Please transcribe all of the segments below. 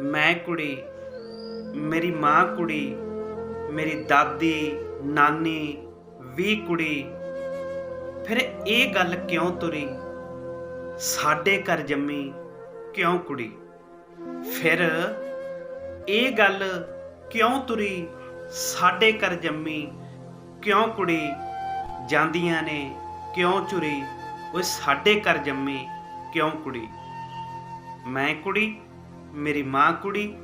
ਮੈਂ ਕੁੜੀ, ਮੇਰੀ ਮਾਂ ਕੁੜੀ, ਮੇਰੀ ਦਾਦੀ, ਨਾਨੀ, ਵੀ ਕੁੜੀ। ਫਿਰ ਇਹ ਗੱਲ ਕਿਉਂ ਤੁਰੀ? ਸਾਡੇ ਘਰ ਜੰਮੀ ਕਿਉਂ ਕੁੜੀ? ਫਿਰ ਇਹ ਗੱਲ ਕਿਉਂ ਤੁਰੀ? ਸਾਡੇ ਘਰ ਜੰਮੀ ਕਿਉਂ ਕੁੜੀ? ਜਾਂਦੀਆਂ ਨੇ ਕਿਉਂ ਚੁਰੀ ਉਹ ਸਾਡੇ ਘਰ ਜੰਮੀ ਕਿਉਂ ਕੁੜੀ? ਮੈਂ ਕੁੜੀ ਮੇਰੀ ਮਾਂ ਕੁੜੀ,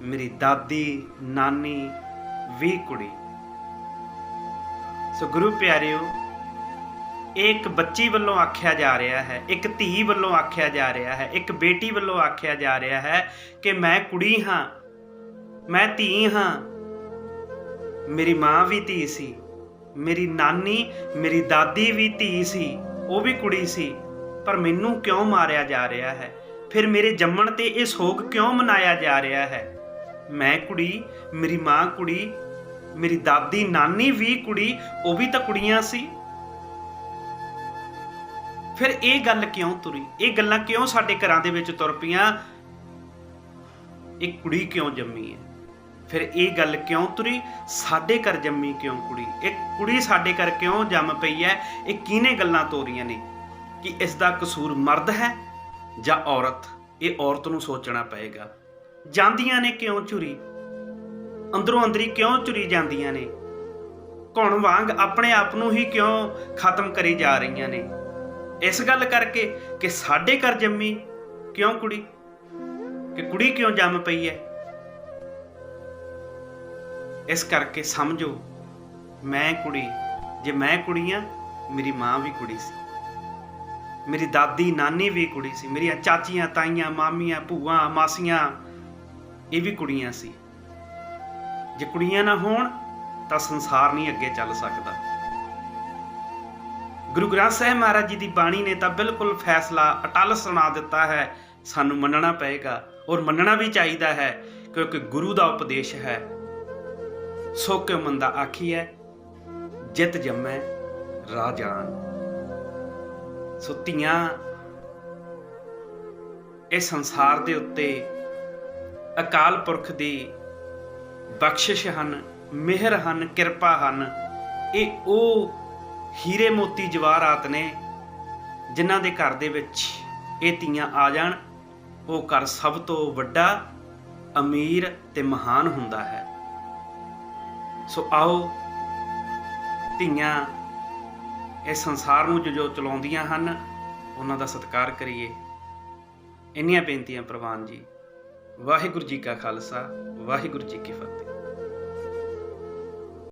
ਮੇਰੀ ਦਾਦੀ, ਨਾਨੀ, ਵੀ ਕੁੜੀ। ਸੋ ਗੁਰੂ ਪਿਆਰਿਓ ਇਹ ਇੱਕ ਬੱਚੀ ਵੱਲੋਂ ਆਖਿਆ ਜਾ ਰਿਹਾ ਹੈ, ਇੱਕ ਧੀ ਵੱਲੋਂ ਆਖਿਆ ਜਾ ਰਿਹਾ ਹੈ, ਇੱਕ ਬੇਟੀ ਵੱਲੋਂ ਆਖਿਆ ਜਾ ਰਿਹਾ ਹੈ ਕਿ ਮੈਂ ਕੁੜੀ ਹਾਂ, ਮੈਂ ਧੀ ਹਾਂ। ਮੇਰੀ ਮਾਂ ਵੀ ਧੀ ਸੀ, ਮੇਰੀ ਨਾਨੀ, ਮੇਰੀ ਦਾਦੀ ਵੀ ਧੀ ਸੀ, ਉਹ ਵੀ ਕੁੜੀ ਸੀ, ਪਰ ਮੈਨੂੰ ਕਿਉਂ ਮਾਰਿਆ ਜਾ ਰਿਹਾ ਹੈ? ਫਿਰ ਮੇਰੇ ਜੰਮਣ ਤੇ ਇਹ ਸੋਗ ਕਿਉਂ ਮਨਾਇਆ ਜਾ ਰਿਹਾ ਹੈ? ਮੈਂ ਕੁੜੀ, ਮੇਰੀ ਮਾਂ ਕੁੜੀ, ਮੇਰੀ ਦਾਦੀ, ਨਾਨੀ ਵੀ ਕੁੜੀ, ਉਹ ਵੀ ਤਾਂ ਕੁੜੀਆਂ ਸੀ। ਫਿਰ ਇਹ ਗੱਲ ਕਿਉਂ ਤੁਰੀ? ਇਹ ਗੱਲਾਂ ਕਿਉਂ ਸਾਡੇ ਘਰਾਂ ਦੇ ਵਿੱਚ ਤੁਰ ਪਈਆਂ? ਇਹ ਕੁੜੀ ਕਿਉਂ ਜੰਮੀ ਹੈ? ਫਿਰ ਇਹ ਗੱਲ ਕਿਉਂ ਤੁਰੀ? ਸਾਡੇ ਘਰ ਜੰਮੀ ਕਿਉਂ ਕੁੜੀ? ਇਹ ਕੁੜੀ ਸਾਡੇ ਘਰ ਕਿਉਂ ਜੰਮ ਪਈ ਹੈ? ਇਹ ਕਿਹਨੇ ਗੱਲਾਂ ਤੋਰੀਆਂ ਨੇ? ਕਿ ਇਸ ਦਾ ਕਸੂਰ ਮਰਦ ਹੈ? ਜਾਂ ਔਰਤ, ਇਹ ਔਰਤ ਨੂੰ ਸੋਚਣਾ ਪਏਗਾ। ਜਾਂਦੀਆਂ ਨੇ ਕਿਉਂ ਚੁਰੀ ਅੰਦਰੋਂ ਅੰਦਰੀ ਕਿਉਂ ਚੁਰੀ ਜਾਂਦੀਆਂ ਨੇ? ਘੁਣ ਵਾਂਗ ਆਪਣੇ ਆਪ ਨੂੰ ਹੀ ਕਿਉਂ ਖਤਮ ਕਰੀ ਜਾ ਰਹੀਆਂ ਨੇ? ਇਸ ਗੱਲ ਕਰਕੇ ਕਿ ਸਾਡੇ ਘਰ ਜੰਮੀ ਕਿਉਂ ਕੁੜੀ? ਕਿ ਕੁੜੀ ਕਿਉਂ ਜੰਮ ਪਈ ਹੈ? ਇਸ ਕਰਕੇ ਸਮਝੋ, ਮੈਂ ਕੁੜੀ, ਜੇ ਮੈਂ ਕੁੜੀ ਆ ਮੇਰੀ ਮਾਂ ਵੀ ਕੁੜੀ ਸੀ। ਮੇਰੀ ਦਾਦੀ, ਨਾਨੀ ਵੀ ਕੁੜੀ ਸੀ। ਮੇਰੀਆਂ ਚਾਚੀਆਂ, ਤਾਈਆਂ, ਮਾਮੀਆਂ, ਭੂਆ, ਮਾਸੀਆਂ, ਇਹ ਵੀ ਕੁੜੀਆਂ ਸੀ। ਜੇ ਕੁੜੀਆਂ ਨਾ ਹੋਣ, ਤਾਂ ਸੰਸਾਰ ਨਹੀਂ ਅੱਗੇ ਚੱਲ ਸਕਦਾ। ਗੁਰੂ ਗ੍ਰੰਥ ਸਾਹਿਬ ਮਹਾਰਾਜ ਜੀ ਦੀ ਬਾਣੀ ਨੇ ਤਾਂ ਬਿਲਕੁਲ ਫੈਸਲਾ ਅਟਲ ਸੁਣਾ ਦਿੱਤਾ ਹੈ। ਸਾਨੂੰ ਮੰਨਣਾ ਪਏਗਾ ਔਰ ਮੰਨਣਾ ਵੀ ਚਾਹੀਦਾ ਹੈ ਕਿਉਂਕਿ ਗੁਰੂ ਦਾ ਉਪਦੇਸ਼ ਹੈ। ਸੋ ਕਿਉ ਮੰਦਾ ਆਖੀ ਹੈ ਜਿਤ ਜੰਮੈ ਰਾਜਾਨ ਸੋ ਧੀਆਂ ਇਹ ਸੰਸਾਰ ਦੇ ਉੱਤੇ ਅਕਾਲ ਪੁਰਖ ਦੀ ਬਖਸ਼ਿਸ਼ ਹਨ, ਮਿਹਰ ਹਨ, ਕਿਰਪਾ ਹਨ। ਇਹ ਉਹ ਹੀਰੇ ਮੋਤੀ ਜਵਾਹਰਾਤ ਨੇ, ਜਿਨ੍ਹਾਂ ਦੇ ਘਰ ਦੇ ਵਿੱਚ ਇਹ ਧੀਆਂ ਆ ਜਾਣ। ਉਹ ਘਰ ਸਭ ਤੋਂ ਵੱਡਾ, ਅਮੀਰ ਤੇ ਮਹਾਨ ਹੁੰਦਾ ਹੈ। ਸੋ ਆਓ, ਧੀਆਂ ਇਹ ਸੰਸਾਰ ਨੂੰ ਜੋ ਜੋ ਚਲਾਉਂਦੀਆਂ ਹਨ, ਉਹਨਾਂ ਦਾ ਸਤਿਕਾਰ ਕਰੀਏ। ਇੰਨੀਆਂ ਬੇਨਤੀਆਂ ਪ੍ਰਵਾਨ ਜੀ। ਵਾਹਿਗੁਰੂ ਜੀ ਕਾ ਖਾਲਸਾ, ਵਾਹਿਗੁਰੂ ਜੀ ਕੀ ਫਤਿਹ।